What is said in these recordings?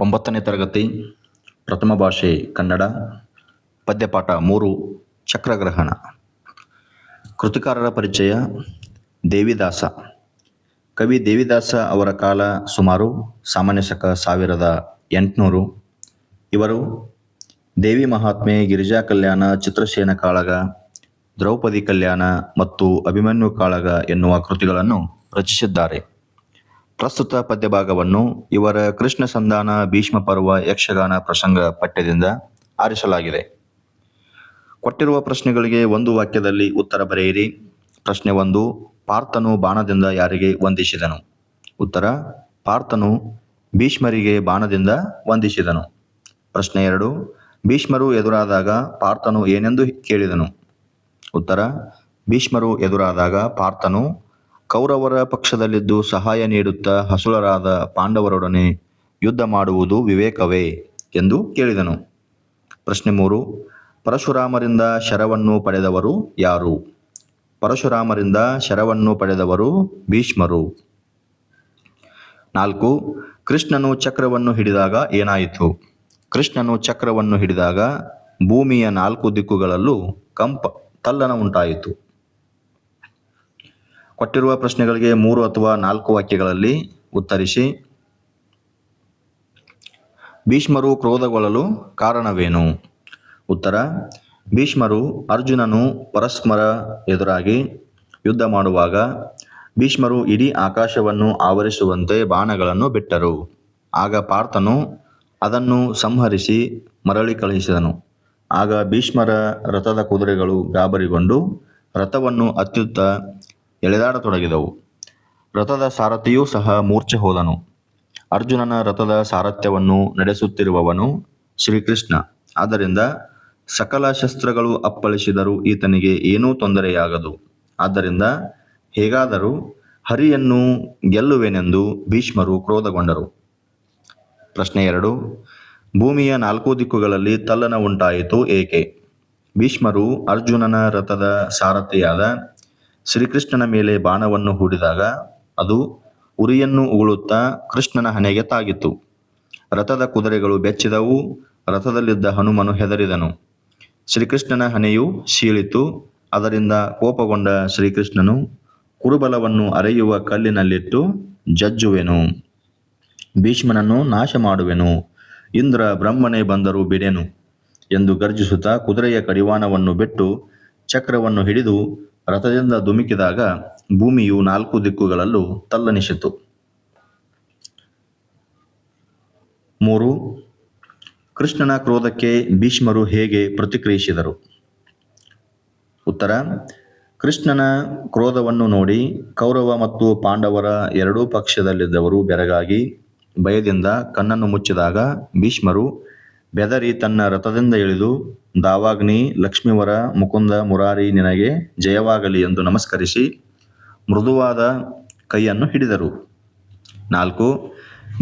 ಒಂಬತ್ತನೇ ತರಗತಿ, ಪ್ರಥಮ ಭಾಷೆ ಕನ್ನಡ, ಪದ್ಯಪಾಠ ಮೂರು, ಚಕ್ರಗ್ರಹಣ. ಕೃತಿಕಾರರ ಪರಿಚಯ, ದೇವಿದಾಸ. ಕವಿ ದೇವಿದಾಸ ಅವರ ಕಾಲ ಸುಮಾರು ಸಾಮಾನ್ಯ ಶಕ ಸಾವಿರದ ಎಂಟುನೂರು. ಇವರು ದೇವಿ ಮಹಾತ್ಮೆ ಗಿರಿಜಾ ಕಲ್ಯಾಣ ಚಿತ್ರಸೇನ ಕಾಳಗ, ದ್ರೌಪದಿ ಕಲ್ಯಾಣ ಮತ್ತು ಅಭಿಮನ್ಯು ಕಾಳಗ ಎನ್ನುವ ಕೃತಿಗಳನ್ನು ರಚಿಸಿದ್ದಾರೆ. ಪ್ರಸ್ತುತ ಪದ್ಯಭಾಗವನ್ನು ಇವರ ಕೃಷ್ಣ ಸಂಧಾನ ಭೀಷ್ಮ ಪರ್ವ ಯಕ್ಷಗಾನ ಪ್ರಸಂಗ ಪಠ್ಯದಿಂದ ಆರಿಸಲಾಗಿದೆ. ಕೊಟ್ಟಿರುವ ಪ್ರಶ್ನೆಗಳಿಗೆ ಒಂದು ವಾಕ್ಯದಲ್ಲಿ ಉತ್ತರ ಬರೆಯಿರಿ. ಪ್ರಶ್ನೆ ಒಂದು, ಪಾರ್ಥನು ಬಾಣದಿಂದ ಯಾರಿಗೆ ವಂದಿಸಿದನು? ಉತ್ತರ, ಪಾರ್ಥನು ಭೀಷ್ಮರಿಗೆ ಬಾಣದಿಂದ ವಂದಿಸಿದನು. ಪ್ರಶ್ನೆ ಎರಡು, ಭೀಷ್ಮರು ಎದುರಾದಾಗ ಪಾರ್ಥನು ಏನೆಂದು ಕೇಳಿದನು? ಉತ್ತರ, ಭೀಷ್ಮರು ಎದುರಾದಾಗ ಪಾರ್ಥನು ಕೌರವರ ಪಕ್ಷದಲ್ಲಿದ್ದು ಸಹಾಯ ನೀಡುತ್ತಾ ಹಸುಳರಾದ ಪಾಂಡವರೊಡನೆ ಯುದ್ಧ ಮಾಡುವುದು ವಿವೇಕವೇ ಎಂದು ಕೇಳಿದನು. ಪ್ರಶ್ನೆ ಮೂರು, ಪರಶುರಾಮರಿಂದ ಶರವನ್ನು ಪಡೆದವರು ಯಾರು? ಪರಶುರಾಮರಿಂದ ಶರವನ್ನು ಪಡೆದವರು ಭೀಷ್ಮರು. ನಾಲ್ಕು, ಕೃಷ್ಣನು ಚಕ್ರವನ್ನು ಹಿಡಿದಾಗ ಏನಾಯಿತು? ಕೃಷ್ಣನು ಚಕ್ರವನ್ನು ಹಿಡಿದಾಗ ಭೂಮಿಯ ನಾಲ್ಕು ದಿಕ್ಕುಗಳಲ್ಲೂ ಕಂಪ, ತಲ್ಲನ ಉಂಟಾಯಿತು. ಕೊಟ್ಟಿರುವ ಪ್ರಶ್ನೆಗಳಿಗೆ ಮೂರು ಅಥವಾ ನಾಲ್ಕು ವಾಕ್ಯಗಳಲ್ಲಿ ಉತ್ತರಿಸಿ. ಭೀಷ್ಮರು ಕ್ರೋಧಗೊಳ್ಳಲು ಕಾರಣವೇನು? ಉತ್ತರ, ಭೀಷ್ಮರು ಅರ್ಜುನನು ಪರಸ್ಪರ ಎದುರಾಗಿ ಯುದ್ಧ ಮಾಡುವಾಗ ಭೀಷ್ಮರು ಇಡೀ ಆಕಾಶವನ್ನು ಆವರಿಸುವಂತೆ ಬಾಣಗಳನ್ನು ಬಿಟ್ಟರು. ಆಗ ಪಾರ್ಥನು ಅದನ್ನು ಸಂಹರಿಸಿ ಮರಳಿ ಕಳುಹಿಸಿದನು. ಆಗ ಭೀಷ್ಮರ ರಥದ ಕುದುರೆಗಳು ಗಾಬರಿಗೊಂಡು ರಥವನ್ನು ಅತ್ಯುತ್ತ ಎಳೆದಾಡತೊಡಗಿದವು. ರಥದ ಸಾರಥಿಯೂ ಸಹ ಮೂರ್ಛೆ ಹೋದನು. ಅರ್ಜುನನ ರಥದ ಸಾರಥ್ಯವನ್ನು ನಡೆಸುತ್ತಿರುವವನು ಶ್ರೀಕೃಷ್ಣ. ಆದ್ದರಿಂದ ಸಕಲ ಶಸ್ತ್ರಗಳು ಅಪ್ಪಳಿಸಿದರೂ ಈತನಿಗೆ ಏನೂ ತೊಂದರೆಯಾಗದು. ಆದ್ದರಿಂದ ಹೇಗಾದರೂ ಹರಿಯನ್ನು ಗೆಲ್ಲುವೆನೆಂದು ಭೀಷ್ಮರು ಕ್ರೋಧಗೊಂಡರು. ಪ್ರಶ್ನೆ ಎರಡು. ಭೂಮಿಯ ನಾಲ್ಕು ದಿಕ್ಕುಗಳಲ್ಲಿ ತಲ್ಲನ ಉಂಟಾಯಿತು ಏಕೆ? ಭೀಷ್ಮರು ಅರ್ಜುನನ ರಥದ ಸಾರಥಿಯಾದ ಶ್ರೀಕೃಷ್ಣನ ಮೇಲೆ ಬಾಣವನ್ನು ಹೂಡಿದಾಗ ಅದು ಉರಿಯನ್ನು ಉಗುಳುತ್ತಾ ಕೃಷ್ಣನ ಹಣೆಗೆ ತಾಗಿತ್ತು. ರಥದ ಕುದುರೆಗಳು ಬೆಚ್ಚಿದವು, ರಥದಲ್ಲಿದ್ದ ಹನುಮನು ಹೆದರಿದನು. ಶ್ರೀಕೃಷ್ಣನ ಹಣೆಯು ಶೀಳಿತು, ಅದರಿಂದ ಕೋಪಗೊಂಡ ಶ್ರೀಕೃಷ್ಣನು ಕುರುಬಲವನ್ನು ಅರೆಯುವ ಕಲ್ಲಿನಲ್ಲಿಟ್ಟು ಜಜ್ಜುವೆನು. ಭೀಷ್ಮನನ್ನು ನಾಶ ಮಾಡುವೆನು ಇಂದ್ರ ಬ್ರಹ್ಮನೇ ಬಂದರೂ ಬಿಡೆನು ಎಂದು ಗರ್ಜಿಸುತ್ತಾ ಕುದುರೆಯ ಕಡಿವಾಣವನ್ನು ಬಿಟ್ಟು ಚಕ್ರವನ್ನು ಹಿಡಿದು ರಥದಿಂದ ಧುಮುಕಿದಾಗ ಭೂಮಿಯು ನಾಲ್ಕು ದಿಕ್ಕುಗಳಲ್ಲೂ ತಲ್ಲನಿಸಿತು. ಮೂರು, ಕೃಷ್ಣನ ಕ್ರೋಧಕ್ಕೆ ಭೀಷ್ಮರು ಹೇಗೆ ಪ್ರತಿಕ್ರಿಯಿಸಿದರು? ಉತ್ತರ, ಕೃಷ್ಣನ ಕ್ರೋಧವನ್ನು ನೋಡಿ ಕೌರವ ಮತ್ತು ಪಾಂಡವರ ಎರಡೂ ಪಕ್ಷದಲ್ಲಿದ್ದವರು ಬೆರಗಾಗಿ ಭಯದಿಂದ ಕಣ್ಣನ್ನು ಮುಚ್ಚಿದಾಗ ಭೀಷ್ಮರು ಬೆದರಿ ತನ್ನ ರಥದಿಂದ ಇಳಿದು, ದಾವಾಗ್ನಿ, ಲಕ್ಷ್ಮೀವರ ಮುಕುಂದ ಮುರಾರಿ ನಿನಗೆ ಜಯವಾಗಲಿ ಎಂದು ನಮಸ್ಕರಿಸಿ ಮೃದುವಾದ ಕೈಯನ್ನು ಹಿಡಿದರು. ನಾಲ್ಕು,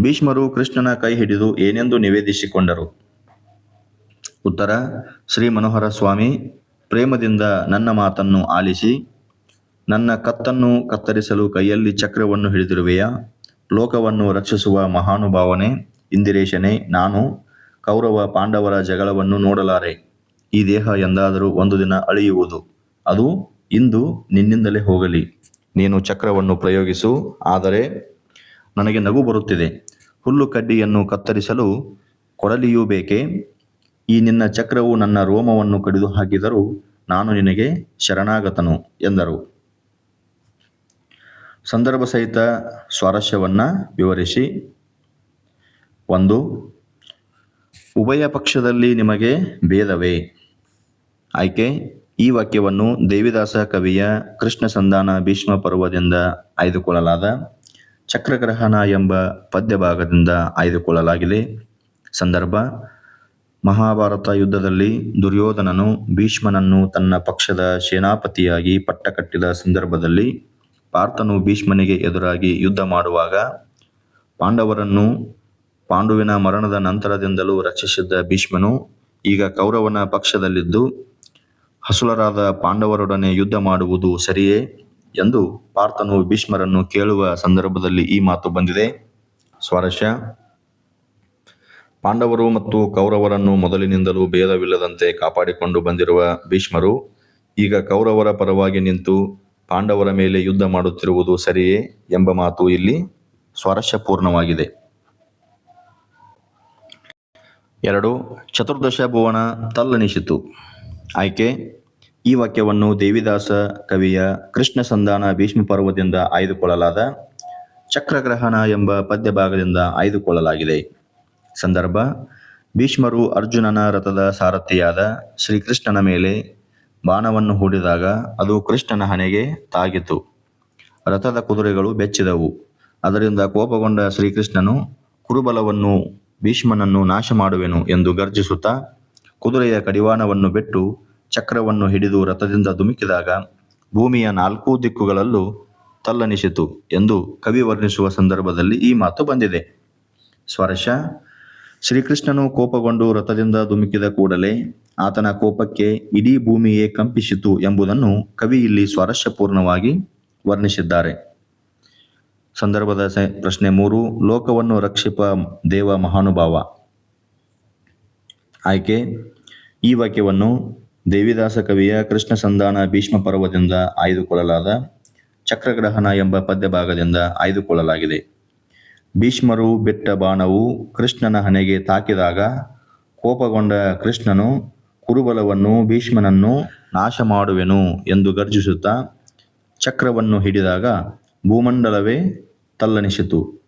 ಭೀಷ್ಮರು ಕೃಷ್ಣನ ಕೈ ಹಿಡಿದು ಏನೆಂದು ನಿವೇದಿಸಿಕೊಂಡರು? ಉತ್ತರ, ಶ್ರೀ ಮನೋಹರ ಸ್ವಾಮಿ, ಪ್ರೇಮದಿಂದ ನನ್ನ ಮಾತನ್ನು ಆಲಿಸಿ, ನನ್ನ ಕತ್ತನ್ನು ಕತ್ತರಿಸಲು ಕೈಯಲ್ಲಿ ಚಕ್ರವನ್ನು ಹಿಡಿದಿರುವೆಯಾ? ಲೋಕವನ್ನು ರಕ್ಷಿಸುವ ಮಹಾನುಭಾವನೆ, ಇಂದಿರೇಶನೇ, ನಾನು ಕೌರವ ಪಾಂಡವರ ಜಗಳವನ್ನು ನೋಡಲಾರೆ. ಈ ದೇಹ ಎಂದಾದರೂ ಒಂದು ದಿನ ಅಳಿಯುವುದು. ಅದು ಇಂದು ನಿನ್ನಿಂದಲೇ ಹೋಗಲಿ. ನೀನು ಚಕ್ರವನ್ನು ಪ್ರಯೋಗಿಸು, ಆದರೆ ನನಗೆ ನಗು ಬರುತ್ತಿದೆ. ಹುಲ್ಲು ಕಡ್ಡಿಯನ್ನು ಕತ್ತರಿಸಲು ಕೊಡಲಿಯೂ ಬೇಕೇ? ಈ ನಿನ್ನ ಚಕ್ರವು ನನ್ನ ರೋಮವನ್ನು ಕಡಿದು ಹಾಕಿದರೂ ನಾನು ನಿನಗೆ ಶರಣಾಗತನು, ಎಂದರು. ಸಂದರ್ಭ ಸಹಿತ ಸ್ವಾರಸ್ಯವನ್ನು ವಿವರಿಸಿ. ಒಂದು ಉಭಯ ಪಕ್ಷದಲ್ಲಿ ನಿಮಗೆ ಭೇದವೇ? ಆಯ್ಕೆ, ಈ ವಾಕ್ಯವನ್ನು ದೇವಿದಾಸ ಕವಿಯ ಕೃಷ್ಣ ಸಂಧಾನ ಭೀಷ್ಮ ಪರ್ವದಿಂದ ಆಯ್ದುಕೊಳ್ಳಲಾದ ಚಕ್ರಗ್ರಹಣ ಎಂಬ ಪದ್ಯಭಾಗದಿಂದ ಆಯ್ದುಕೊಳ್ಳಲಾಗಿದೆ. ಸಂದರ್ಭ, ಮಹಾಭಾರತ ಯುದ್ಧದಲ್ಲಿ ದುರ್ಯೋಧನನು ಭೀಷ್ಮನನ್ನು ತನ್ನ ಪಕ್ಷದ ಸೇನಾಪತಿಯಾಗಿ ಪಟ್ಟಕಟ್ಟಿದ ಸಂದರ್ಭದಲ್ಲಿ ಪಾರ್ಥನು ಭೀಷ್ಮನಿಗೆ ಎದುರಾಗಿ ಯುದ್ಧ ಮಾಡುವಾಗ ಪಾಂಡವರನ್ನು ಪಾಂಡುವಿನ ಮರಣದ ನಂತರದಿಂದಲೂ ರಕ್ಷಿಸಿದ್ದ ಭೀಷ್ಮನು ಈಗ ಕೌರವನ ಪಕ್ಷದಲ್ಲಿದ್ದು ಹಸುಲರಾದ ಪಾಂಡವರೊಡನೆ ಯುದ್ಧ ಮಾಡುವುದು ಸರಿಯೇ ಎಂದು ಪಾರ್ಥನು ಭೀಷ್ಮರನ್ನು ಕೇಳುವ ಸಂದರ್ಭದಲ್ಲಿ ಈ ಮಾತು ಬಂದಿದೆ. ಸ್ವಾರಸ್ಯ. ಪಾಂಡವರು ಮತ್ತು ಕೌರವರನ್ನು ಮೊದಲಿನಿಂದಲೂ ಭೇದವಿಲ್ಲದಂತೆ ಕಾಪಾಡಿಕೊಂಡು ಬಂದಿರುವ ಭೀಷ್ಮರು ಈಗ ಕೌರವರ ಪರವಾಗಿ ನಿಂತು ಪಾಂಡವರ ಮೇಲೆ ಯುದ್ಧ ಮಾಡುತ್ತಿರುವುದು ಸರಿಯೇ ಎಂಬ ಮಾತು ಇಲ್ಲಿ ಸ್ವಾರಸ್ಯಪೂರ್ಣವಾಗಿದೆ. ಎರಡು, ಚತುರ್ದಶ ಭುವನ ತಲ್ಲಣಿಸಿತು. ಆಯ್ಕೆ, ಈ ವಾಕ್ಯವನ್ನು ದೇವಿದಾಸ ಕವಿಯ ಕೃಷ್ಣ ಸಂಧಾನ ಭೀಷ್ಮ ಪರ್ವದಿಂದ ಆಯ್ದುಕೊಳ್ಳಲಾದ ಚಕ್ರಗ್ರಹಣ ಎಂಬ ಪದ್ಯ ಭಾಗದಿಂದ ಆಯ್ದುಕೊಳ್ಳಲಾಗಿದೆ. ಸಂದರ್ಭ, ಭೀಷ್ಮರು ಅರ್ಜುನನ ರಥದ ಸಾರಥಿಯಾದ ಶ್ರೀಕೃಷ್ಣನ ಮೇಲೆ ಬಾಣವನ್ನು ಹೂಡಿದಾಗ ಅದು ಕೃಷ್ಣನ ಹಣೆಗೆ ತಾಗಿತು. ರಥದ ಕುದುರೆಗಳು ಬೆಚ್ಚಿದವು. ಅದರಿಂದ ಕೋಪಗೊಂಡ ಶ್ರೀಕೃಷ್ಣನು ಕುರುಬಲವನ್ನು ಭೀಷ್ಮನನ್ನು ನಾಶ ಮಾಡುವೆನು ಎಂದು ಗರ್ಜಿಸುತ್ತಾ ಕುದುರೆಯ ಕಡಿವಾಣವನ್ನು ಬಿಟ್ಟು ಚಕ್ರವನ್ನು ಹಿಡಿದು ರಥದಿಂದ ಧುಮುಕಿದಾಗ ಭೂಮಿಯ ನಾಲ್ಕೂ ದಿಕ್ಕುಗಳಲ್ಲೂ ತಲ್ಲಣಿಸಿತು ಎಂದು ಕವಿ ವರ್ಣಿಸುವ ಸಂದರ್ಭದಲ್ಲಿ ಈ ಮಾತು ಬಂದಿದೆ. ಸ್ವರಶ, ಶ್ರೀಕೃಷ್ಣನು ಕೋಪಗೊಂಡು ರಥದಿಂದ ಧುಮುಕಿದ ಕೂಡಲೇ ಆತನ ಕೋಪಕ್ಕೆ ಇಡೀ ಭೂಮಿಯೇ ಕಂಪಿಸಿತು ಎಂಬುದನ್ನು ಕವಿ ಇಲ್ಲಿ ಸ್ವಾರಸ್ಯಪೂರ್ಣವಾಗಿ ವರ್ಣಿಸಿದ್ದಾರೆ. ಸಂದರ್ಭದ ಪ್ರಶ್ನೆ ಮೂರು, ಲೋಕವನ್ನು ರಕ್ಷಿಪ ದೇವ ಮಹಾನುಭಾವ. ಆಯ್ಕೆ, ಈ ವಾಕ್ಯವನ್ನು ದೇವಿದಾಸ ಕವಿಯ ಕೃಷ್ಣ ಸಂಧಾನ ಭೀಷ್ಮ ಪರ್ವದಿಂದ ಆಯ್ದುಕೊಳ್ಳಲಾದ ಚಕ್ರಗ್ರಹಣ ಎಂಬ ಪದ್ಯ ಭಾಗದಿಂದ ಆಯ್ದುಕೊಳ್ಳಲಾಗಿದೆ. ಭೀಷ್ಮರು ಬಿಟ್ಟ ಬಾಣವು ಕೃಷ್ಣನ ಹಣೆಗೆ ತಾಕಿದಾಗ ಕೋಪಗೊಂಡ ಕೃಷ್ಣನು, ಕುರುಬಲವನ್ನು ಭೀಷ್ಮನನ್ನು ನಾಶ ಮಾಡುವೆನು ಎಂದು ಗರ್ಜಿಸುತ್ತಾ ಚಕ್ರವನ್ನು ಹಿಡಿದಾಗ ಭೂಮಂಡಲವೇ ತಲ್ಲಣಿಸಿತು.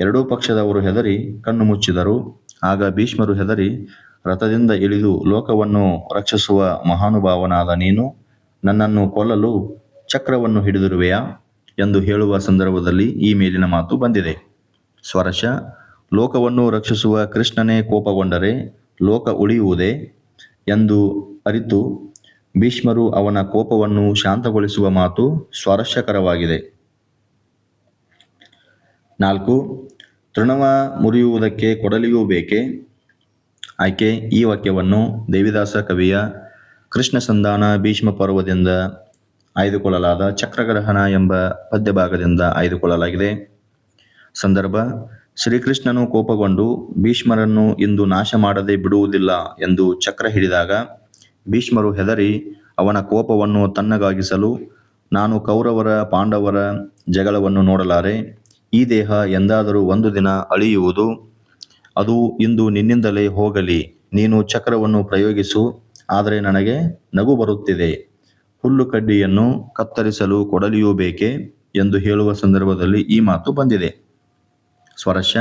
ಎರಡೂ ಪಕ್ಷದವರು ಹೆದರಿ ಕಣ್ಣು ಮುಚ್ಚಿದರು. ಆಗ ಭೀಷ್ಮರು ಹೆದರಿ, ರಥದಿಂದ ಇಳಿದು ಲೋಕವನ್ನು ರಕ್ಷಿಸುವ ಮಹಾನುಭಾವನಾದ ನೀನು ನನ್ನನ್ನು ಕೊಲ್ಲಲು ಚಕ್ರವನ್ನು ಹಿಡಿದಿರುವೆಯಾ? ಎಂದು ಹೇಳುವ ಸಂದರ್ಭದಲ್ಲಿ ಈ ಮೇಲಿನ ಮಾತು ಬಂದಿದೆ. ಸ್ವರಶ, ಲೋಕವನ್ನು ರಕ್ಷಿಸುವ ಕೃಷ್ಣನೇ ಕೋಪಗೊಂಡರೆ ಲೋಕ ಉಳಿಯುವುದೇ? ಎಂದು ಅರಿತು ಭೀಷ್ಮರು ಅವನ ಕೋಪವನ್ನು ಶಾಂತಗೊಳಿಸುವ ಮಾತು ಸ್ವಾರಸ್ಯಕರವಾಗಿದೆ ನಾಲ್ಕು, ತೃಣವ ಮುರಿಯುವುದಕ್ಕೆ ಕೊಡಲಿಯೂ ಬೇಕೆ? ಆಯ್ಕೆ, ಈ ವಾಕ್ಯವನ್ನು ದೇವಿದಾಸ ಕವಿಯ ಕೃಷ್ಣ ಸಂಧಾನ ಭೀಷ್ಮ ಪರ್ವದಿಂದ ಆಯ್ದುಕೊಳ್ಳಲಾದ ಚಕ್ರಗ್ರಹಣ ಎಂಬ ಪದ್ಯ ಭಾಗದಿಂದ ಆಯ್ದುಕೊಳ್ಳಲಾಗಿದೆ. ಸಂದರ್ಭ, ಶ್ರೀಕೃಷ್ಣನು ಕೋಪಗೊಂಡು ಭೀಷ್ಮರನ್ನು ಇಂದು ನಾಶ ಮಾಡದೆ ಬಿಡುವುದಿಲ್ಲ ಎಂದು ಚಕ್ರ ಹಿಡಿದಾಗ ಭೀಷ್ಮರು ಹೆದರಿ ಅವನ ಕೋಪವನ್ನು ತನ್ನಗಾಗಿಸಲು, ನಾನು ಕೌರವರ ಪಾಂಡವರ ಜಗಳವನ್ನು ನೋಡಲಾರೆ. ಈ ದೇಹ ಎಂದಾದರೂ ಒಂದು ದಿನ ಅಳಿಯುವುದು? ಅದು ಇಂದು ನಿನ್ನಿಂದಲೇ ಹೋಗಲಿ. ನೀನು ಚಕ್ರವನ್ನು ಪ್ರಯೋಗಿಸು, ಆದರೆ ನನಗೆ ನಗು ಬರುತ್ತಿದೆ. ಹುಲ್ಲು ಕಡ್ಡಿಯನ್ನು ಕತ್ತರಿಸಲು ಕೊಡಲಿಯೂ ಬೇಕೆ ಎಂದು ಹೇಳುವ ಸಂದರ್ಭದಲ್ಲಿ ಈ ಮಾತು ಬಂದಿದೆ. ಸ್ವರಶ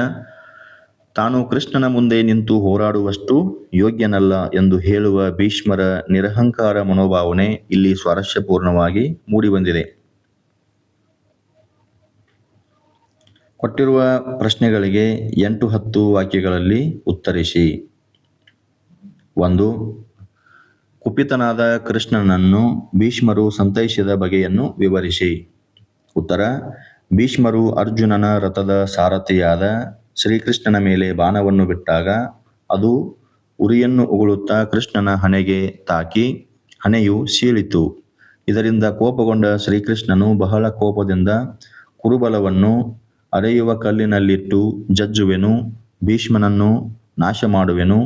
ತಾನು ಕೃಷ್ಣನ ಮುಂದೆ ನಿಂತು ಹೋರಾಡುವಷ್ಟು ಯೋಗ್ಯನಲ್ಲ ಎಂದು ಹೇಳುವ ಭೀಷ್ಮರ ನಿರಹಂಕಾರ ಮನೋಭಾವನೆ ಇಲ್ಲಿ ಸ್ವಾರಸ್ಯಪೂರ್ಣವಾಗಿ ಮೂಡಿಬಂದಿದೆ. ಕೊಟ್ಟಿರುವ ಪ್ರಶ್ನೆಗಳಿಗೆ ಎಂಟು ಹತ್ತು ವಾಕ್ಯಗಳಲ್ಲಿ ಉತ್ತರಿಸಿ. ಒಂದು, ಕುಪಿತನಾದ ಕೃಷ್ಣನನ್ನು ಭೀಷ್ಮರು ಸಂತೈಸಿದ ಬಗೆಯನ್ನು ವಿವರಿಸಿ. ಉತ್ತರ, ಭೀಷ್ಮರು ಅರ್ಜುನನ ರಥದ ಸಾರಥಿಯಾದ ಶ್ರೀಕೃಷ್ಣನ ಮೇಲೆ ಬಾಣವನ್ನು ಬಿಟ್ಟಾಗ ಅದು ಉರಿಯನ್ನು ಉಗುಳುತ್ತಾ ಕೃಷ್ಣನ ಹಣೆಗೆ ತಾಕಿ ಹಣೆಯು ಸೀಳಿತು. ಇದರಿಂದ ಕೋಪಗೊಂಡ ಶ್ರೀಕೃಷ್ಣನು ಬಹಳ ಕೋಪದಿಂದ ಕುರುಬಲವನ್ನು ಅರೆಯುವ ಕಲ್ಲಿನಲ್ಲಿಟ್ಟು ಜಜ್ಜುವೆನು, ಭೀಷ್ಮನನ್ನು ನಾಶ ಮಾಡುವೆನು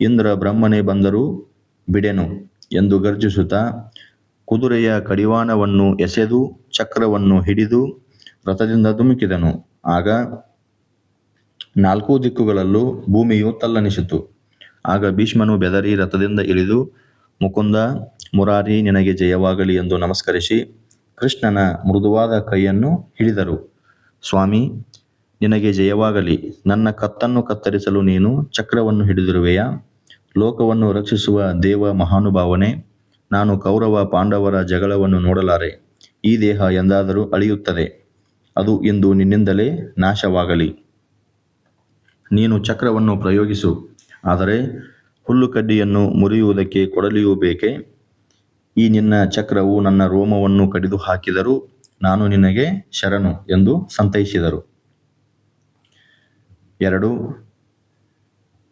ಇಂದ್ರ ಬ್ರಹ್ಮನೇ ಬಂದರೂ ಬಿಡೆನು ಎಂದು ಗರ್ಜಿಸುತ್ತಾ ಕುದುರೆಯ ಕಡಿವಾಣವನ್ನು ಎಸೆದು ಚಕ್ರವನ್ನು ಹಿಡಿದು ರಥದಿಂದ ಧುಮುಕಿದನು. ಆಗ ನಾಲ್ಕು ದಿಕ್ಕುಗಳಲ್ಲೂ ಭೂಮಿಯು ತಲ್ಲನಿಸಿತು. ಆಗ ಭೀಷ್ಮನು ಬೆದರಿ ರಥದಿಂದ ಇಳಿದು, ಮುಕುಂದ, ಮುರಾರಿ, ನಿನಗೆ ಜಯವಾಗಲಿ ಎಂದು ನಮಸ್ಕರಿಸಿ ಕೃಷ್ಣನ ಮೃದುವಾದ ಕೈಯನ್ನು ಹಿಡಿದರು. ಸ್ವಾಮಿ, ನಿನಗೆ ಜಯವಾಗಲಿ. ನನ್ನ ಕತ್ತನ್ನು ಕತ್ತರಿಸಲು ನೀನು ಚಕ್ರವನ್ನು ಹಿಡಿದಿರುವೆಯಾ? ಲೋಕವನ್ನು ರಕ್ಷಿಸುವ ದೇವ ಮಹಾನುಭಾವನೆ, ನಾನು ಕೌರವ ಪಾಂಡವರ ಜಗಳವನ್ನು ನೋಡಲಾರೆ. ಈ ದೇಹ ಎಂದಾದರೂ ಅಳಿಯುತ್ತದೆ. ಅದು ಇಂದು ನಿನ್ನಿಂದಲೇ ನಾಶವಾಗಲಿ. ನೀನು ಚಕ್ರವನ್ನು ಪ್ರಯೋಗಿಸು. ಆದರೆ ಹುಲ್ಲು ಕಡ್ಡಿಯನ್ನು ಮುರಿಯುವುದಕ್ಕೆ ಕೊಡಲಿಯೂ ಬೇಕೆ? ಈ ನಿನ್ನ ಚಕ್ರವು ನನ್ನ ರೋಮವನ್ನು ಕಡಿದು ಹಾಕಿದರೂ ನಾನು ನಿನಗೆ ಶರಣು ಎಂದು ಸಂತೈಸಿದರು. ಎರಡು,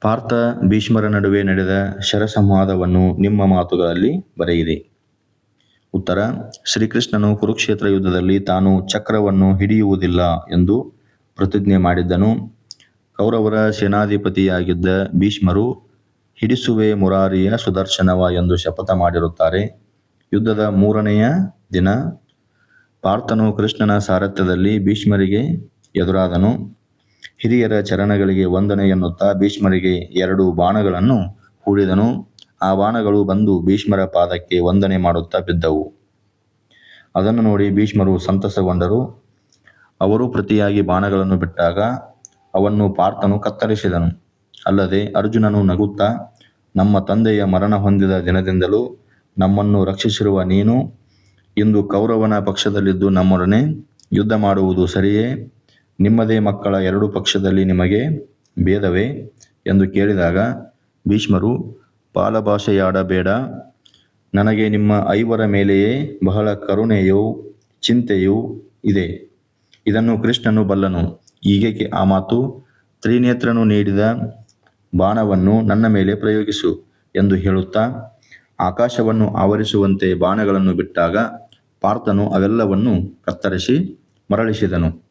ಪಾರ್ಥ ಭೀಷ್ಮರ ನಡುವೆ ನಡೆದ ಶರಸಂವಾದವನ್ನು ನಿಮ್ಮ ಮಾತುಗಳಲ್ಲಿ ಬರೆಯಿರಿ. ಉತ್ತರ, ಶ್ರೀಕೃಷ್ಣನು ಕುರುಕ್ಷೇತ್ರ ಯುದ್ಧದಲ್ಲಿ ತಾನು ಚಕ್ರವನ್ನು ಹಿಡಿಯುವುದಿಲ್ಲ ಎಂದು ಪ್ರತಿಜ್ಞೆ ಮಾಡಿದ್ದನು. ಕೌರವರ ಸೇನಾಧಿಪತಿಯಾಗಿದ್ದ ಭೀಷ್ಮರು, ಹಿಡಿಸುವೆ ಮುರಾರಿಯ ಸುದರ್ಶನವ ಎಂದು ಶಪಥ ಮಾಡಿರುತ್ತಾರೆ. ಯುದ್ಧದ ಮೂರನೆಯ ದಿನ ಪಾರ್ಥನು ಕೃಷ್ಣನ ಸಾರಥ್ಯದಲ್ಲಿ ಭೀಷ್ಮರಿಗೆ ಎದುರಾದನು. ಹಿರಿಯರ ಚರಣಗಳಿಗೆ ವಂದನೆ ಎನ್ನುತ್ತಾ ಭೀಷ್ಮರಿಗೆ ಎರಡು ಬಾಣಗಳನ್ನು ಹೂಡಿದನು. ಆ ಬಾಣಗಳು ಬಂದು ಭೀಷ್ಮರ ಪಾದಕ್ಕೆ ವಂದನೆ ಮಾಡುತ್ತಾ ಬಿದ್ದವು. ಅದನ್ನು ನೋಡಿ ಭೀಷ್ಮರು ಸಂತಸಗೊಂಡರು. ಅವರು ಪ್ರತಿಯಾಗಿ ಬಾಣಗಳನ್ನು ಬಿಟ್ಟಾಗ ಅವನ್ನು ಪಾರ್ಥನು ಕತ್ತರಿಸಿದನು. ಅಲ್ಲದೆ ಅರ್ಜುನನು ನಗುತ್ತಾ, ನಮ್ಮ ತಂದೆಯ ಮರಣ ಹೊಂದಿದ ದಿನದಿಂದಲೂ ನಮ್ಮನ್ನು ರಕ್ಷಿಸಿರುವ ನೀನು ಇಂದು ಕೌರವನ ಪಕ್ಷದಲ್ಲಿದ್ದು ನಮ್ಮೊಡನೆ ಯುದ್ಧ ಮಾಡುವುದು ಸರಿಯೇ? ನಿಮ್ಮದೇ ಮಕ್ಕಳ ಎರಡು ಪಕ್ಷದಲ್ಲಿ ನಿಮಗೆ ಭೇದವೇ? ಎಂದು ಕೇಳಿದಾಗ, ಭೀಷ್ಮರು, ಪಾಲಭಾಷೆಯಾಡಬೇಡ. ನನಗೆ ನಿಮ್ಮ ಐವರ ಮೇಲೆಯೇ ಬಹಳ ಕರುಣೆಯೂ ಚಿಂತೆಯೂ ಇದೆ. ಇದನ್ನು ಕೃಷ್ಣನು ಬಲ್ಲನು. ಹೀಗೆ ಆ ಮಾತು ತ್ರಿನೇತ್ರನು ನೀಡಿದ ಬಾಣವನ್ನು ನನ್ನ ಮೇಲೆ ಪ್ರಯೋಗಿಸು ಎಂದು ಹೇಳುತ್ತಾ, ಆಕಾಶವನ್ನು ಆವರಿಸುವಂತೆ ಬಾಣಗಳನ್ನು ಬಿಟ್ಟಾಗ ಪಾರ್ಥನು ಅವೆಲ್ಲವನ್ನು ಕತ್ತರಿಸಿ ಮರಳಿಸಿದನು.